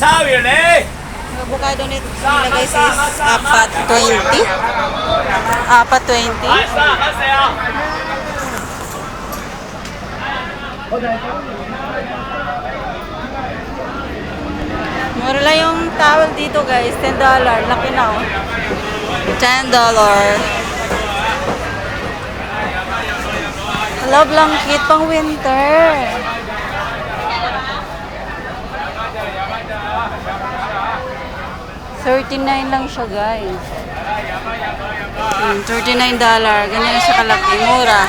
vậy nè Ang avocado nito nila guys is apat 20. Apat 20. Hai sa hai sao Mura lang yung towel dito guys. $10. Laki na oh. $10. Hello, blanket pang winter. $39 lang siya guys. Hmm, $39. Ganyan siya kalaki. Mura.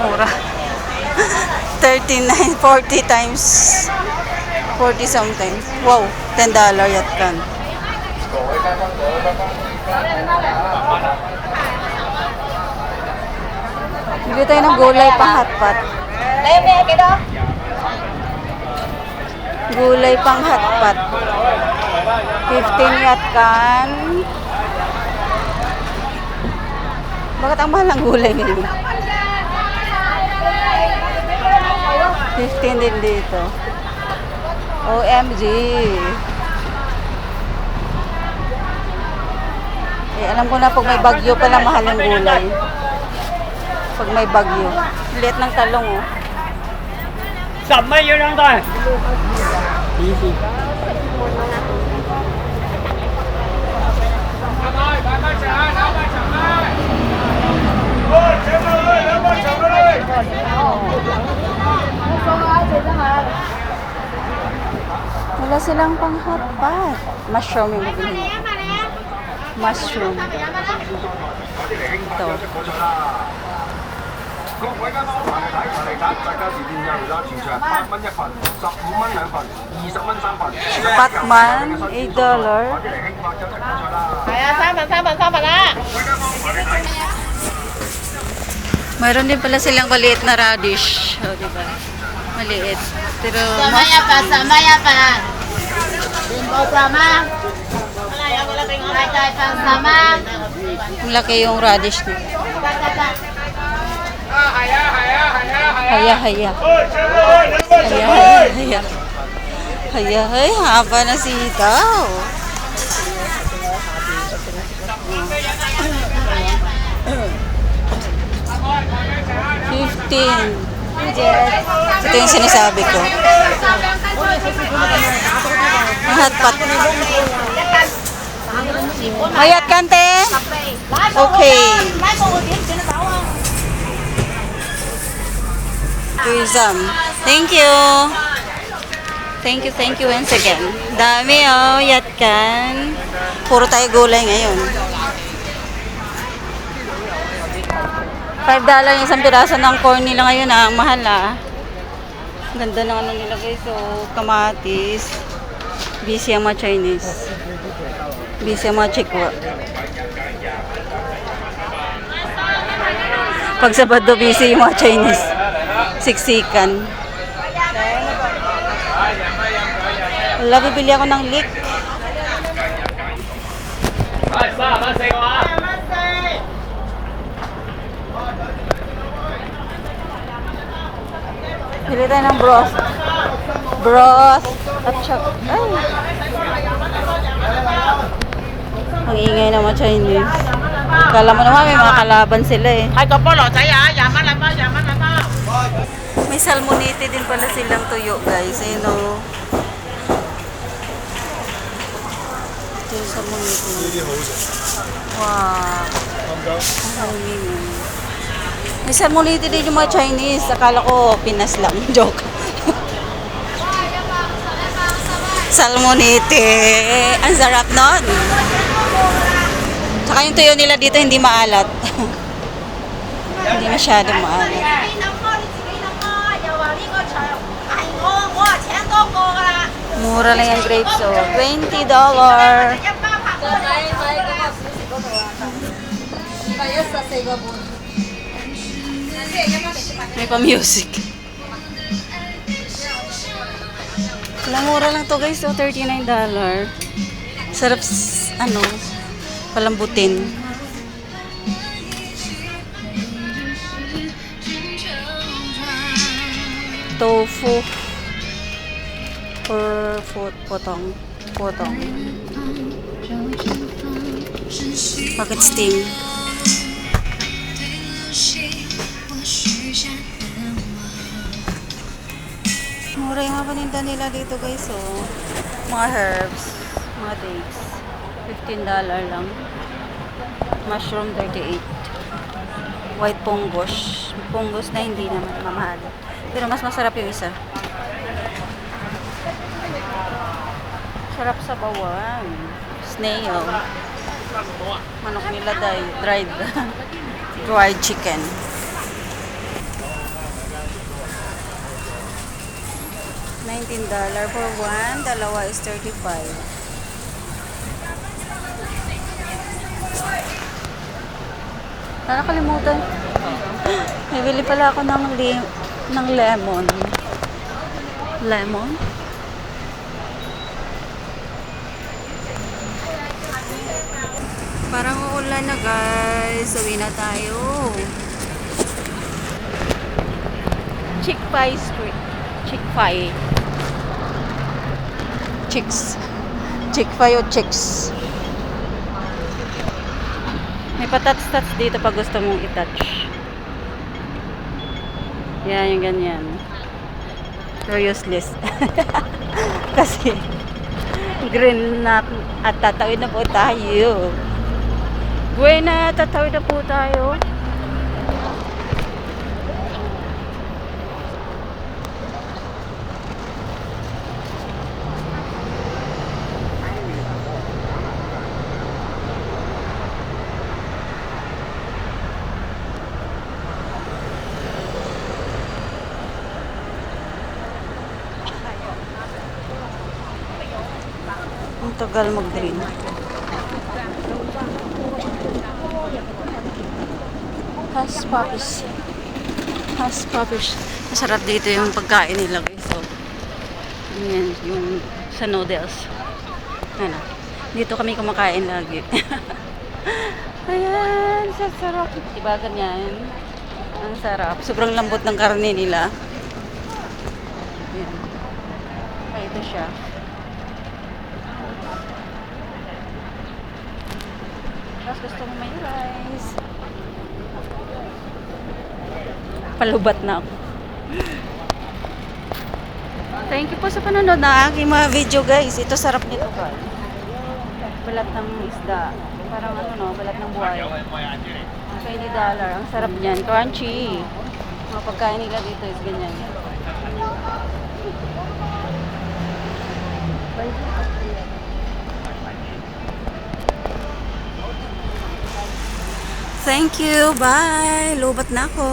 Mura. 39, 40 times 40 something. Wow, $10 yat kan. Bili tayo ng gulay pang hotpot. Gulay pang hotpot. 15 yatkan. Bakit ang mahal ng gulay ngayon? 15 din dito. OMG! Eh, alam ko na pag may bagyo pala mahal ang gulay. Pag may bagyo. Liit ng talong oh. Sabay yun lang tayo. Easy. silang pang hot pot. Mushroom yung bibili. Mushroom. Ito. Patman, 8 dollar. Kaya, saban, saban, saban na! Mayroon din pala silang maliit na radish. O, oh, diba? Maliit. Pero... Samaya pa, samaya pa! Sama. Sama. Laki yung radish nito. Haya, haya, haya, haya. Haya, haya. Haya, haya. Haba na si Hitaw. Fifteen. Ito yung sinasabi ko. Ang hotpot. Kante? Okay. Tourism. Thank you. Thank you, thank you once again. Dami oh, yatkan. Puro tayo gulay ngayon. 5 dollar yung isang piraso ng corn nila ngayon ah. Ang mahal ah. Ganda ng ano nila guys. So, kamatis. Busy ang mga Chinese. Busy ang mga chikwa. Pag Sabado busy yung mga Chinese. Siksikan. Wala, bibili ako ng leek. Ay, sa, sa, sa, tayo ng broth. Broth. At chok. Ay. Ang ingay ng mga Chinese. Kala mo naman may mga kalaban sila eh. Ay, kapolo, saya, yaman na ba, yaman na ba. May salmonite din pala silang tuyo guys, you oh. know. Ito yung salmonite. Wow. Minsan muli din yung mga Chinese. Akala ko Pinas lang. Joke. Salmonite. Ang sarap nun. Saka yung tuyo nila dito hindi maalat. hindi masyado maalat. Mura lang yung grapes, oh. $20. Kaya sa Singapore. May pa-music. Wala, mura lang to guys, oh. $39. Sarap, ano, palambutin. Tofu. or pot potong. Potong. Bakit steam? Mura yung mga paninda nila dito guys. So, mga herbs, mga dates. $15 lang. Mushroom 38. White punggos. Punggos na hindi naman mamahal. Pero mas masarap yung isa. Sarap sa bawang. Snail. Manok nila dry- dried. dried chicken. $19 for one. Dalawa is 35 Nakakalimutan. Nabili pala ako ng, li- ng lemon. Lemon? Parang uulan na guys. Uwi na tayo. Chick-fil Street. Chick-fil. Chicks. Chick-fil o chicks. May patats-tats dito pag gusto mong itouch. Yan, yung ganyan. Pero useless. Kasi, green na at tatawid na po tayo. Green na tatawid na po tayo. Ang tagal mag-drain. Has puppies. Has puppies. Masarap dito yung pagkain nila guys. So, yan, yung sa noodles. Ano. Dito kami kumakain lagi. Ayan, sa sarap. Diba ganyan? Ang sarap. Sobrang lambot ng karne nila. Ayan. Ay, ito siya. Tapos gusto mo may rice. Palubat na ako. Thank you po sa panonood ng aking mga video guys. Ito sarap nito guys. Balat ng isda. Parang ano no, balat ng buhay. Ang 20 dollar. Ang sarap niyan. Crunchy. Mga pagkain nila dito is ganyan. Thank you. Bye. Lubat na ako.